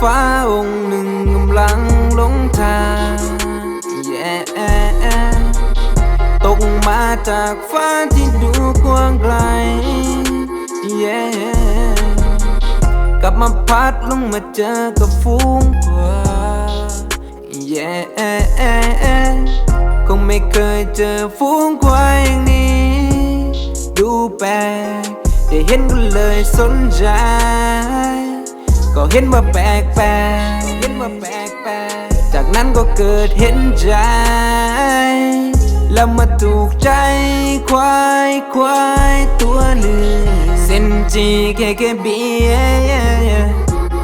ฟ้าองค์หนึ่งกำลังหลงทาง yeah ตกมาจากฟ้าที่ดูกว้างไกล yeah กลับมาพัดลงมาเจอกับฝูงกว่า yeah คงไม่เคยเจอฝูงควายอย่างนี้ ดูแปลกได้เห็นก็เลยสนใจ เห็นว่าแปลกแปลกเห็นว่าแปลกแปลกจากนั้นก็เกิดเห็นใจ แล้วมาถูกใจควายควายตัวหนึ่งเซนจีแค่แค่บี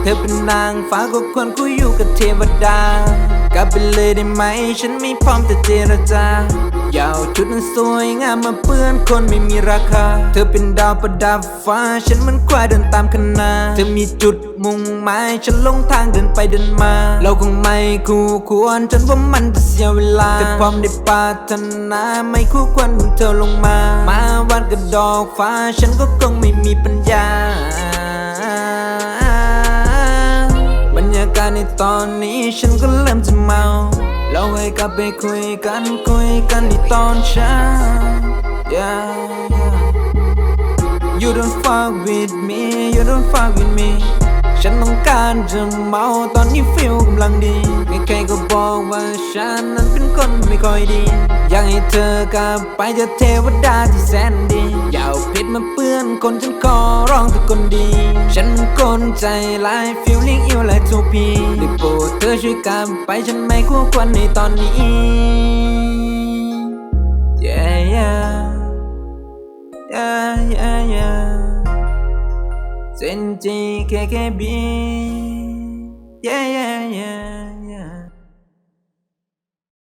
เธอเป็นนางฟ้าก็ควรคุยอยู่กับเทวดากลับไปเลยได้ไหม ฉันไม่พร้อมจะเจรจาอยาวชุดนั้นสวยงามมาเปื้อนคนไม่มีราคา เธอเป็นดาวประดับฟ้า ฉันเหมันควายเดินตามคณะเธอมีจุดมุ่งหมาย ฉันลงทางเดินไปเดินมา เราคงไม่คู่ควรจนว่ามันจะเสียเวลาแต่พร้อมได้ปาถนาไม่คู่ควรเธอลงมา มาวันกับดอกฟ้า ฉันก็คงไม่มีปัญญา ตอนนี้ฉันก็เริ่มจะเมาเราให้กลับไปคุยกันคุยกันในตอนเช้า yeah, yeah. You don't fuck with me You don't fuck with me ฉันต้องการจะเมาตอนนี้ฟิลกำลังดีใครๆก็บอกว่าฉันนั้นเป็นคนไม่ค่อยดี อยากให้เธอกลับไปจะเทวดาที่แสนดี อย่าเอาเพชรมาเปื้อนคนฉันขอร้องทุกคนดี ฉันเป็นคนใจร้าย feeling you like to be ได้โปรดเธอช่วยกลับไปฉันไม่คู่ควรในตอนนี้ yeah yeah เซนจีแค่แค่บี yeah yeah yeah